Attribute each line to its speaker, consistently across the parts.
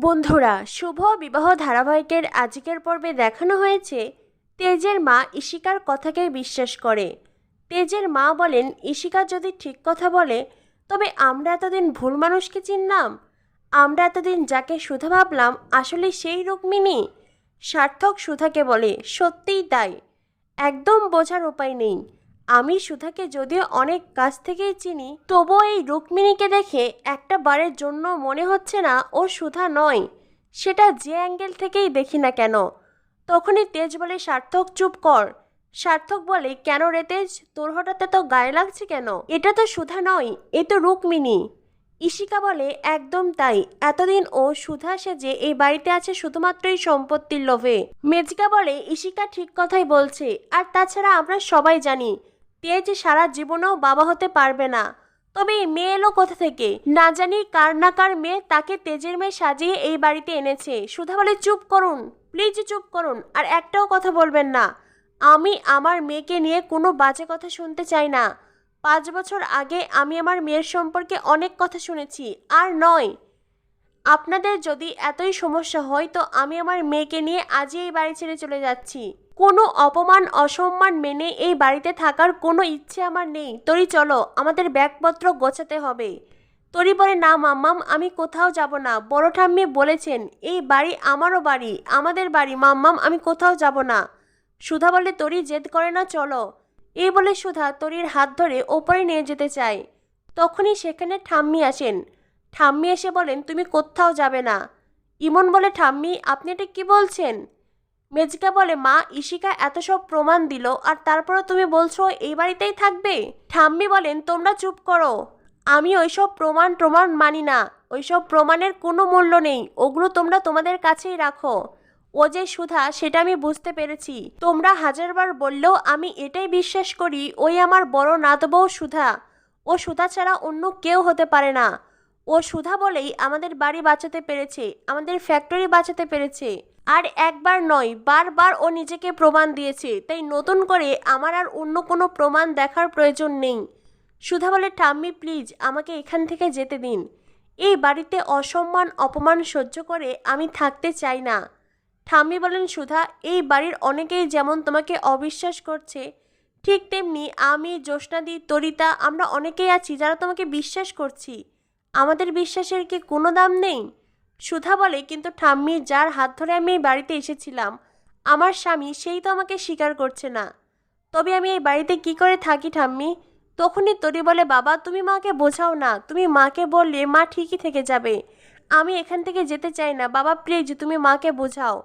Speaker 1: বন্ধুরা, শুভ বিবাহ ধারাবাহিকের আজকের পর্বে দেখানো হয়েছে তেজের মা ইশিকার কথাকে বিশ্বাস করে। তেজের মা বলেন ইশিকা যদি ঠিক কথা বলে, তবে আমরা এতদিন ভুল মানুষকে চিনলাম। আমরা এতদিন যাকে সুধা ভাবলাম, আসলে সেই রুক্মিণী। সার্থক সুধাকে বলে, সত্যিই তাই। একদম বোঝার উপায় নেই। আমি সুধাকে যদিও অনেক কাছ থেকেই চিনি, তবুও এই রুক্মিণীকে দেখে একটা বারের জন্য মনে হচ্ছে না ও সুধা নয়। সেটা যে অ্যাঙ্গেল থেকেই দেখি না কেন? তখনই তেজ বলে, সার্থক, চুপ কর। সার্থক বলে, কেন রে তেজ? তোর হঠাৎ এত গায়ে লাগছে কেন? এটা তো সুধা নয়, এ তো রুক্মিণী। ইশিকা বলে, একদম তাই। এতদিন ও সুধা সেজে এই বাড়িতে আছে শুধুমাত্রই সম্পত্তির লোভে। মেজকা বলে ইশিকা ঠিক কথাই বলছে, আর তাছাড়া আমরা সবাই জানি তেজ সারা জীবনেও বাবা হতে পারবে না। তবে এই মেয়ে এলো কোথা থেকে? না জানি কার না কার মেয়ে তাকে তেজের মেয়ে সাজিয়ে এই বাড়িতে এনেছে। সুধা বলে চুপ করুন। প্লিজ চুপ করুন, আর একটাও কথা বলবেন না। আমি আমার মেয়েকে নিয়ে কোনো বাজে কথা শুনতে চাই না। পাঁচ বছর আগে আমি আমার মেয়ের সম্পর্কে অনেক কথা শুনেছি, আর নয় আপনাদের যদি এতই সমস্যা হয়, তো আমি আমার মেয়েকে নিয়ে আজই এই বাড়ি ছেড়ে চলে যাচ্ছি। কোনো অপমান, অসম্মান মেনে এই বাড়িতে থাকার কোনো ইচ্ছে আমার নেই। তরি চলো, আমাদের ব্যাগপত্র গোছাতে হবে। তরি বলে, না মাম্মাম, আমি কোথাও যাব না। বড় ঠাম্মি বলেছেন, এই বাড়ি আমারও বাড়ি, আমাদের বাড়ি, মাম্মাম, আমি কোথাও যাব না। সুধা বলে, তরি জেদ করে না, চলো। এই বলে সুধা তরির হাত ধরে ওপরে নিয়ে যেতে চায়। তখনই সেখানে ঠাম্মি আসেন। ঠাম্মি এসে বলেন, তুমি কোথাও যাবে না। ইমন বলে, ঠাম্মি, আপনি এটা কী বলছেন? মেজকা বলে, মা ইশিকা এত সব প্রমাণ দিল, আর তারপরে তুমি বলছো এই বাড়িতেই থাকবে? ঠাম্মি বলেন, তোমরা চুপ করো। আমি ওইসব প্রমাণ প্রমাণ মানি না। ওইসব প্রমাণের কোনো মূল্য নেই। ওগুলো তোমরা তোমাদের কাছেই রাখো। ও যে সুধা, সেটা আমি বুঝতে পেরেছি। তোমরা হাজারবার বললেও আমি এটাই বিশ্বাস করি, ওই আমার বড় নাতবউ সুধা। ও সুধা ছাড়া অন্য কেউ হতে পারে না। ও সুধা বলেই আমাদের বাড়ি বাঁচাতে পেরেছে, আমাদের ফ্যাক্টরি বাঁচাতে পেরেছে। আর একবার নয়, বারবার ও নিজেকে প্রমাণ দিয়েছে, তাই নতুন করে আমার আর অন্য কোনো প্রমাণ দেখার প্রয়োজন নেই। সুধা বলে, ঠাম্মি প্লিজ আমাকে এখান থেকে যেতে দিন। এই বাড়িতে অসম্মান, অপমান সহ্য করে আমি থাকতে চাই না। ঠাম্মি বলেন, সুধা, এই বাড়ির অনেকেই যেমন তোমাকে অবিশ্বাস করছে, ঠিক তেমনি আমি, জ্যোৎস্নাদি, তরিতা, আমরা অনেকেই আছি যারা তোমাকে বিশ্বাস করছি। আমাদের বিশ্বাসের কি কোনো দাম নেই? সুধা বলে, কিন্তু ঠাম্মি, যার হাত ধরে আমি এই বাড়িতে এসেছিলাম, আমার স্বামী সেই তো আমাকে স্বীকার করছে না। তবে আমি এই বাড়িতে কি করে থাকি ঠাম্মি? তখনই তরি বলে, বাবা, তুমি মাকে বোঝাও না। তুমি মাকে বললে মা ঠিকই থেকে যাবে। আমি এখান থেকে যেতে চাই না। বাবা প্লিজ তুমি মাকে বোঝাও।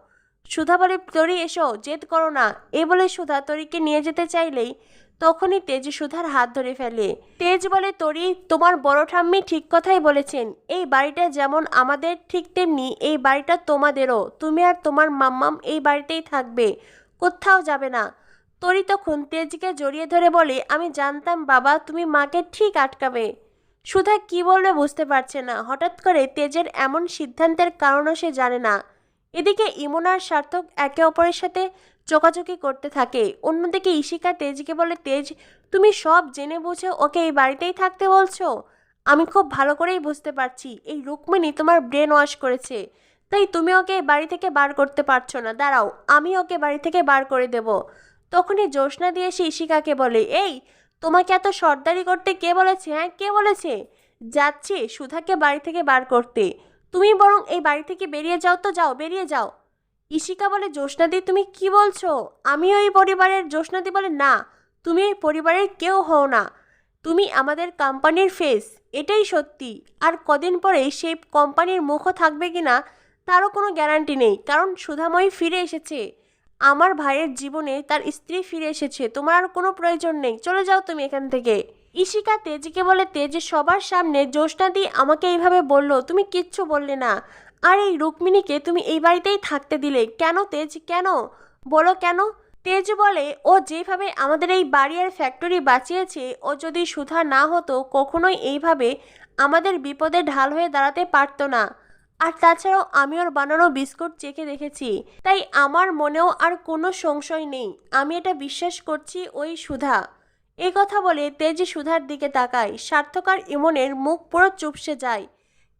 Speaker 1: সুধা বলে, তরি, এসো, জেদ করো না। এ বলে সুধা তরিকে নিয়ে যেতে চাইলেই তখনই তেজ সুধার হাত ধরে ফেলে। তেজ বলে, তরি, তোমার বড় ঠাম্মি ঠিক কথাই বলেছেন। এই বাড়িটা যেমন আমাদের, ঠিক তেমনি এই বাড়িটা তোমাদেরও। তুমি আর তোমার মাম্মাম এই বাড়িতেই থাকবে। কোথাও যাবে না। তরি তখন তেজকে জড়িয়ে ধরে বলে, আমি জানতাম বাবা, তুমি মাকে ঠিক আটকাবে। সুধা কি বলবে বুঝতে পারছে না। হঠাৎ করে তেজের এমন সিদ্ধান্তের কারণও সে জানে না। এদিকে ইমনার সার্থক একে অপরের সাথে চোকাচোকি করতে থাকে। অন্যদিকে ইশিকা তেজকে বলে, তেজ, তুমি সব জেনে বুঝে ওকে এই বাড়িতেই থাকতে বলছো? আমি খুব ভালো করেই বুঝতে পারছি। এই রুক্মিণী তোমার ব্রেন ওয়াশ করেছে। তাই তুমি ওকে এই বাড়ি থেকে বার করতে পারছ না। দাঁড়াও, আমি ওকে বাড়ি থেকে বার করে দেব। তখনই জ্যোৎস্না দিয়ে এসে ইশিকাকে বলে, এই, তোমাকে এত সর্দারি করতে কে বলেছে হ্যাঁ কে বলেছে? যাচ্ছে সুধাকে বাড়ি থেকে বার করতে। তুমি বরং এই বাড়ি থেকে বেরিয়ে যাও তো, যাও, বেরিয়ে যাও। ইশিকা বলে, জ্যোৎস্নাদি, তুমি কি বলছো? আমি ওই পরিবারের জ্যোৎস্নাদি বলে, না, তুমি এই পরিবারের কেউ হও না। তুমি আমাদের কোম্পানির ফেস এটাই সত্যি। আর কদিন পরে সেই কোম্পানির মুখও থাকবে কি না, তারও কোনো গ্যারান্টি নেই, কারণ সুধাময়ী ফিরে এসেছে। আমার ভাইয়ের জীবনে তার স্ত্রী ফিরে এসেছে, তোমার আর কোনো প্রয়োজন নেই। চলে যাও তুমি এখান থেকে। ইশিকা তেজকে বলে, তেজ, সবার সামনে জ্যোৎস্নাদি আমাকে এইভাবে বলল, তুমি কিচ্ছু বললে না। আর এই রুক্মিণীকে তুমি এই বাড়িতেই থাকতে দিলে। কেন, তেজ? কেন? বলো কেন? তেজ বলে, ও যেভাবে আমাদের এই বাড়ি আর ফ্যাক্টরি বাঁচিয়েছে, ও যদি সুধা না হতো, কখনোই এইভাবে আমাদের বিপদে ঢাল হয়ে দাঁড়াতে পারতো না। আর তাছাড়াও আমি ওর বানানো বিস্কুট চেখে দেখেছি। তাই আমার মনেও আর কোনো সংশয় নেই। আমি এটা বিশ্বাস করছি ওই সুধা। এ কথা বলে তেজ সুধার দিকে তাকায়। সার্থকার ইমনের মুখ পুরো চুপসে যায়।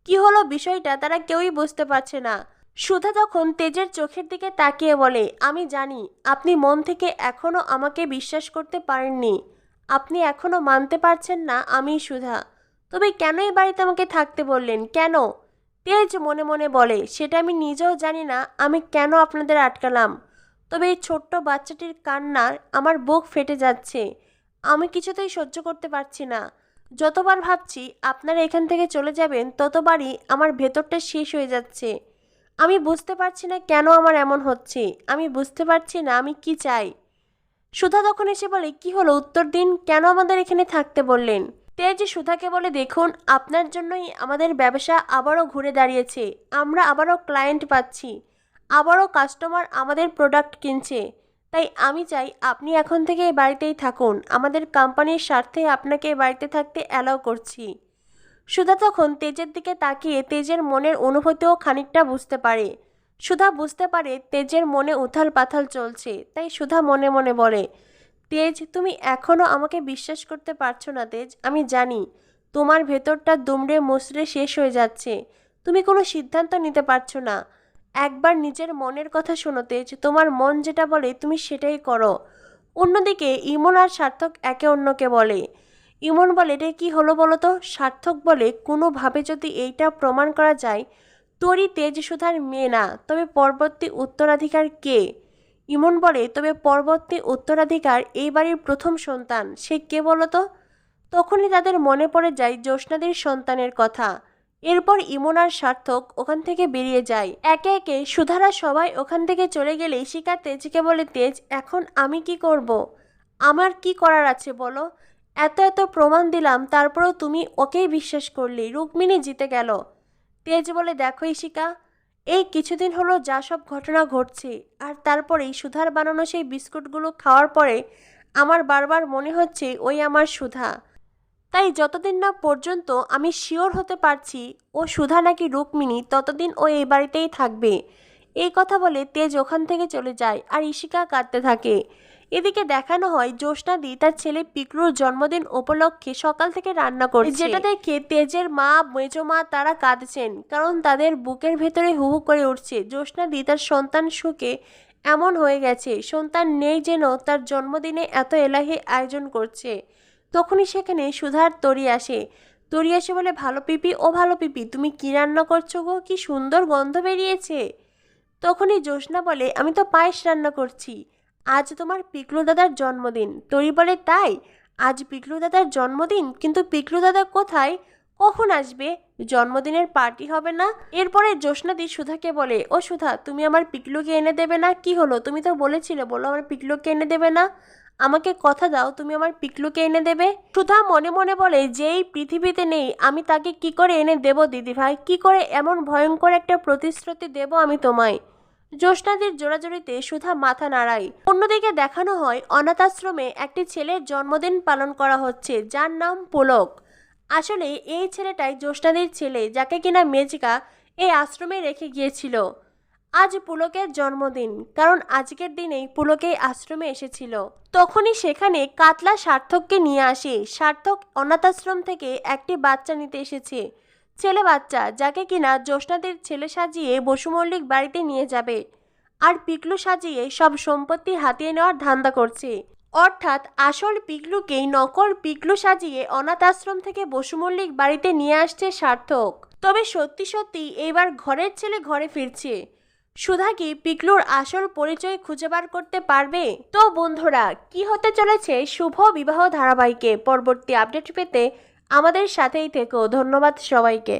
Speaker 1: কি হলো বিষয়টা তারা কেউই বুঝতে পারছে না। সুধা তখন তেজের চোখের দিকে তাকিয়ে বলে, আমি জানি, আপনি মন থেকে এখনও আমাকে বিশ্বাস করতে পারেননি। আপনি এখনও মানতে পারছেন না আমি, সুধা। তবে কেন এই বাড়িতে আমাকে থাকতে বললেন? কেন? তেজ মনে মনে বলে, সেটা আমি নিজেও জানি না, আমি কেন আপনাদের আটকালাম? তবে এই ছোট্ট বাচ্চাটির কান্নার আমার বুক ফেটে যাচ্ছে। আমি কিছুতেই সহ্য করতে পারছি না। যতবার ভাবছি আপনারা এখান থেকে চলে যাবেন, ততবারই আমার ভেতরটা শেষ হয়ে যাচ্ছে। আমি বুঝতে পারছি না কেন আমার এমন হচ্ছে। আমি বুঝতে পারছি না আমি কি চাই। সুধা তখন এসে বলে, কি হলো? উত্তর দিন কেন আমাদের এখানে থাকতে বললেন? তেজ সুধাকে বলে, দেখুন, আপনার জন্যই আমাদের ব্যবসা আবারও ঘুরে দাঁড়িয়েছে। আমরা আবারও ক্লায়েন্ট পাচ্ছি। আবারও কাস্টমার আমাদের প্রোডাক্ট কিনছে। তাই আমি চাই আপনি এখন থেকে এই বাড়িতেই থাকুন। আমাদের কোম্পানির স্বার্থে আপনাকে বাড়িতে থাকতে অ্যালাউ করছি। সুধা তখন তেজের দিকে তাকিয়ে তেজের মনের অনুভূতিও খানিকটা বুঝতে পারে। সুধা বুঝতে পারে তেজের মনে উথাল পাথাল চলছে, তাই সুধা মনে মনে বলে, তেজ, তুমি এখনও আমাকে বিশ্বাস করতে পারছ না তেজ, আমি জানি তোমার ভেতরটা দুমড়ে মুচড়ে শেষ হয়ে যাচ্ছে। তুমি কোনো সিদ্ধান্ত নিতে পারছ না। একবার নিজের মনের কথা শোনো তেজ। তোমার মন যেটা বলে, তুমি সেটাই করো। অন্যদিকে ইমন আর সার্থক একে অন্যকে বলে। ইমন বলে এটা কি হলো বলো তো? সার্থক বলে, কোনোভাবে যদি এইটা প্রমাণ করা যায়, তোরই তেজ সুধার মেয়ে না। তবে পরবর্তী উত্তরাধিকার কে? ইমন বলে, তবে পরবর্তী উত্তরাধিকার এই বাড়ির প্রথম সন্তান। সে কে বলো তো? তখনই তাদের মনে পড়ে যায় জ্যোৎস্নাদের সন্তানের কথা। এরপর ইমন আর সার্থক ওখান থেকে বেরিয়ে যায়। একে একে সুধারা সবাই ওখান থেকে চলে গেলে শিকা তেজকে বলে, তেজ, এখন আমি কি করব। আমার কি করার আছে বলো? এত এত প্রমাণ দিলাম, তারপরেও তুমি ওকেই বিশ্বাস করলে, রুক্মিণী জিতে গেল। তেজ বলে, দেখো ইশিকা এই কিছুদিন হলো যা সব ঘটনা ঘটছে, আর তারপরেই সুধার বানানো সেই বিস্কুটগুলো খাওয়ার পরে আমার বারবার মনে হচ্ছে ওই আমার সুধা। তাই যতদিন না পর্যন্ত আমি শিওর হতে পারছি, ও সুধা নাকি রুক্মিণী, ততদিন ও এই বাড়িতেই থাকবে। এই কথা বলে তেজ ওখান থেকে চলে যায় আর ইশিকা কাঁদতে থাকে। এদিকে দেখানো হয় জ্যোৎস্নাদি তার ছেলে পিকরুর জন্মদিন উপলক্ষে সকাল থেকে রান্না করছে। যেটা দেখে তেজের মা মেজো মা তারা কাঁদছেন, কারণ তাদের বুকের ভেতরে হু হু করে উঠছে। জ্যোৎস্নাদি তার সন্তান সুখে এমন হয়ে গেছে, সন্তান নেই যেন তার জন্মদিনে এত এলাহি আয়োজন করছে। তখনই সেখানে সুধার তরি আসে। তরি আসে বলে, ভালো পিপি, ও ভালো পিপি, তুমি কি রান্না করছ গো? কি সুন্দর গন্ধ বেরিয়েছে। তখনই জ্যোৎস্না বলে, আমি তো পায়েস রান্না করছি। আজ তোমার পিকলু দাদার জন্মদিন। তরি বলে, তাই? আজ পিকলু দাদার জন্মদিন? কিন্তু পিকলু দাদা কোথায়? কখন আসবে? জন্মদিনের পার্টি হবে না? এরপরে জ্যোৎস্নাদি সুধাকে বলে, ও সুধা, তুমি আমার পিকলুকে এনে দেবে না? কি হলো? তুমি তো বলেছিলে, বলো আমার পিকলুকে এনে দেবে না? আমাকে কথা দাও, তুমি আমার পিকলুকে এনে দেবে? সুধা মনে মনে বলে, যেই পৃথিবীতে নেই, আমি তাকে কি করে এনে দেব দিদি ভাই? কি করে এমন ভয়ঙ্কর একটা প্রতিশ্রুতি দেব আমি তোমায়? জ্যোৎস্নাদির জোড়াজোড়িতে সুধা মাথা নাড়ায়। অন্যদিকে দেখানো হয় অনাথ আশ্রমে একটি ছেলের জন্মদিন পালন করা হচ্ছে, যার নাম পুলক। আসলে এই ছেলেটাই জ্যোৎস্নাদির ছেলে, যাকে কিনা মেজিকা এই আশ্রমে রেখে গিয়েছিল। আজ পুলকের জন্মদিন, কারণ আজকের দিনেই পুলকেই আশ্রমে এসেছিল। তখনই সেখানে কাতলা সার্থককে নিয়ে আসে। সার্থক অনাথাশ্রম থেকে একটি বাচ্চা নিতে এসেছে। ছেলে বাচ্চা, যাকে কিনা জ্যোৎস্নাদের ছেলে সাজিয়ে বসুমল্লিক বাড়িতে নিয়ে যাবে। আর পিকলু সাজিয়ে সব সম্পত্তি হাতিয়ে নেওয়ার ধান্দা করছে। অর্থাৎ আসল পিকলুকেই নকল পিকলু সাজিয়ে অনাথ আশ্রম থেকে বসুমল্লিক বাড়িতে নিয়ে আসছে সার্থক। তবে সত্যি সত্যি এইবার ঘরের ছেলে ঘরে ফিরছে। সুধা কি পিকলুর আসল পরিচয় খুঁজে বার করতে পারবে? তো বন্ধুরা, কি হতে চলেছে শুভ বিবাহ ধারাবাহিকে? পরবর্তী আপডেট পেতে আমাদের সাথেই থেকো। ধন্যবাদ সবাইকে।